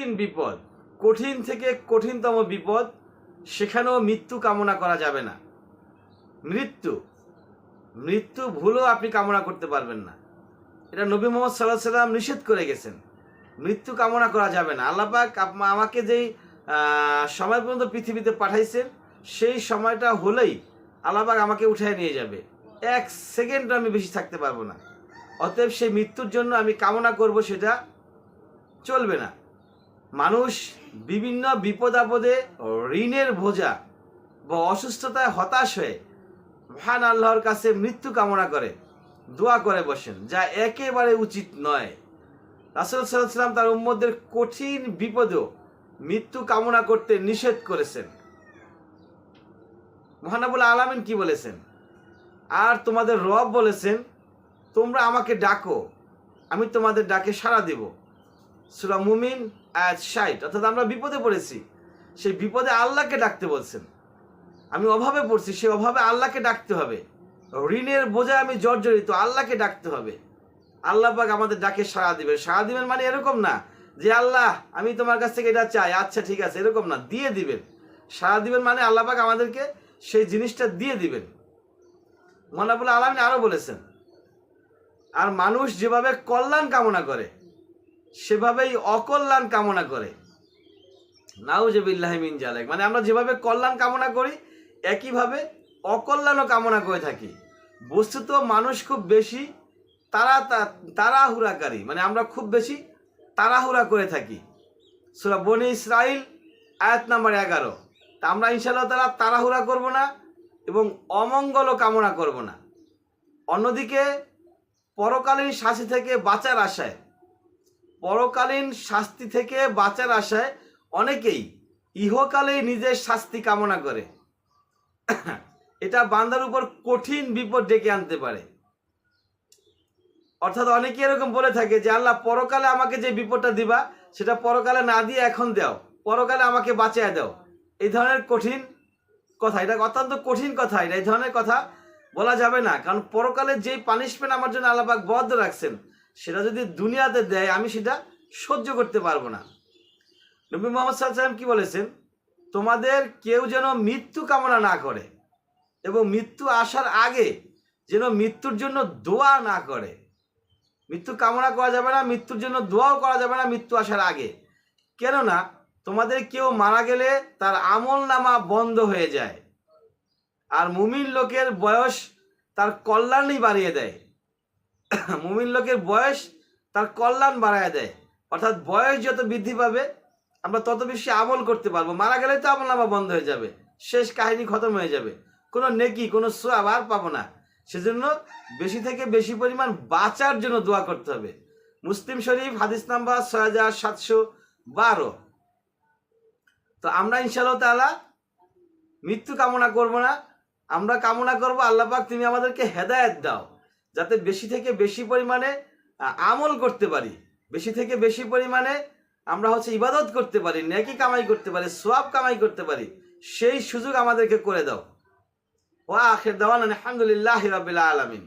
কঠিন বিপদ, কঠিন থেকে কঠিনতম বিপদ, সেখানেও মৃত্যু কামনা করা যাবে না। মৃত্যু মৃত্যু ভুলও আপনি কামনা করতে পারবেন না। এটা নবী মোহাম্মদ সাল্লাহ সাল্লাম নিষেধ করে গেছেন। মৃত্যু কামনা করা যাবে না। আল্লাপাক আমাকে যেই সময় পর্যন্ত পৃথিবীতে পাঠাইছেন, সেই সময়টা হলেই আল্লাপাক আমাকে উঠায় নিয়ে যাবে। এক সেকেন্ড আমি বেশি থাকতে পারব না। অতএব সেই মৃত্যুর জন্য আমি কামনা করব সেটা চলবে না। মানুষ বিভিন্ন বিপদ আপদে ঋণের বোঝা বা অসুস্থতায় হতাশ হয়ে মহান আল্লাহর কাছে মৃত্যু কামনা করে, দোয়া করে বসেন, যা একেবারে উচিত নয়। রাসুল সাল্লাম তার উম্মদের কঠিন বিপদেও মৃত্যু কামনা করতে নিষেধ করেছেন। মহানাবুল আলামিন কি বলেছেন? আর তোমাদের রব বলেছেন, তোমরা আমাকে ডাকো, আমি তোমাদের ডাকে সাড়া দেব। সুরা মুমিন আয়াত ষাট অর্থাৎ আমরা বিপদে পড়েছি। সেই বিপদে আল্লাহকে ডাকতে বলছেন। আমি অভাবে পড়ছি সে অভাবে আল্লাহকে ডাকতে হবে। ঋণের বোঝায় আমি জর্জরিত, আল্লাহকে ডাকতে হবে। আল্লাহ পাক আমাদের ডাকে সাড়া দিবেন। সাড়া দিবেন মানে এরকম না যে, আল্লাহ, আমি তোমার কাছ থেকে এটা চাই আচ্ছা ঠিক আছে, এরকম না। দিয়ে দিবেন। সাড়া দিবেন মানে আল্লাহ পাক আমাদেরকে সেই জিনিসটা দিয়ে দিবেন। মনে মনাবুল আলমিন আরও বলেছেন, আর মানুষ যেভাবে কল্যাণ কামনা করে সেভাবেই অকল্যাণ কামনা করে। নাউজবিল্লাহিমিন জালেক মানে আমরা যেভাবে কল্যাণ কামনা করি, একইভাবে অকল্যাণও কামনা করে থাকি। বস্তুত মানুষ খুব বেশি তারা তাড়াহুড়াকারী। মানে আমরা খুব বেশি তাড়াহুড়া করে থাকি। সুরা বনি ইসরাইল, আয়াত নাম্বার এগারো। তা আমরা ইনশাল্লাহ তারা তাড়াহুড়া করব না এবং অমঙ্গলও কামনা করব না। অন্যদিকে পরকালীন শাস্তি থেকে বাঁচার আশায় পরকালীন শাস্তি থেকে বাঁচার আশায় অনেকেই ইহকালে নিজের শাস্তি কামনা করে। এটা বান্দার উপর কঠিন বিপদ ডেকে আনতে পারে। অর্থাৎ অনেকে এরকম বলে থাকে যে, আল্লাহ, পরকালে আমাকে যে বিপদটা দিবা, সেটা পরকালে না দিয়ে এখন দাও। পরকালে আমাকে বাঁচিয়ে দাও। এই ধরনের কঠিন কথা, এটা অত্যন্ত কঠিন কথা, এটা এই ধরনের কথা বলা যাবে না। কারণ পরকালে যেই পানিশমেন্ট আমার জন্য আল্লাপাক বদ্ধ রাখছেন সেটা যদি দুনিয়াতে দেয়, আমি সেটা সহ্য করতে পারব না। নবী মোহাম্মদ সাল্লাম কি বলেছেন? তোমাদের কেউ যেন মৃত্যু কামনা না করে এবং মৃত্যু আসার আগে যেন মৃত্যুর জন্য দোয়া না করে। মৃত্যু কামনা করা যাবে না, মৃত্যুর জন্য দোয়াও করা যাবে না মৃত্যু আসার আগে। কেননা তোমাদের কেউ মারা গেলে তার আমল নামা বন্ধ হয়ে যায়। আর মুমিন লোকের বয়স তার কল্যাণই বাড়িয়ে দেয়। মুমিন লোকের বয়স তার কল্যাণ বাড়ায় দেয়। অর্থাৎ বয়স যত বৃদ্ধি পাবে, আমরা তত বেশি আমল করতে পারব। মারা গেলে তো আমল নামা বন্ধ হয়ে যাবে। শেষ কাহিনী খতম হয়ে যাবে। কোনো নেকি, কোনো সোয়াব আর পাবো না। সেজন্য বেশি থেকে বেশি পরিমাণ বাঁচার জন্য দোয়া করতে হবে। মুসলিম শরীফ, হাদিস নাম্বার ছয় হাজার সাতশো বারো। তো আমরা ইনশাল্লাহ তাআলা মৃত্যু কামনা করব না। আমরা কামনা করব আল্লাহ পাক তুমি আমাদেরকে হেদায়ত দাও। যাতে বেশি থেকে বেশি পরিমাণে আমল করতে পারি। বেশি থেকে বেশি পরিমাণে আমরা হচ্ছে ইবাদত করতে পারি, নেকি কামাই করতে পারি, সোয়াব কামাই করতে পারি, সেই সুযোগ আমাদেরকে করে দাও। ও আখের দেওয়ান আলহামদুলিল্লাহ রাব্বিল আলামিন।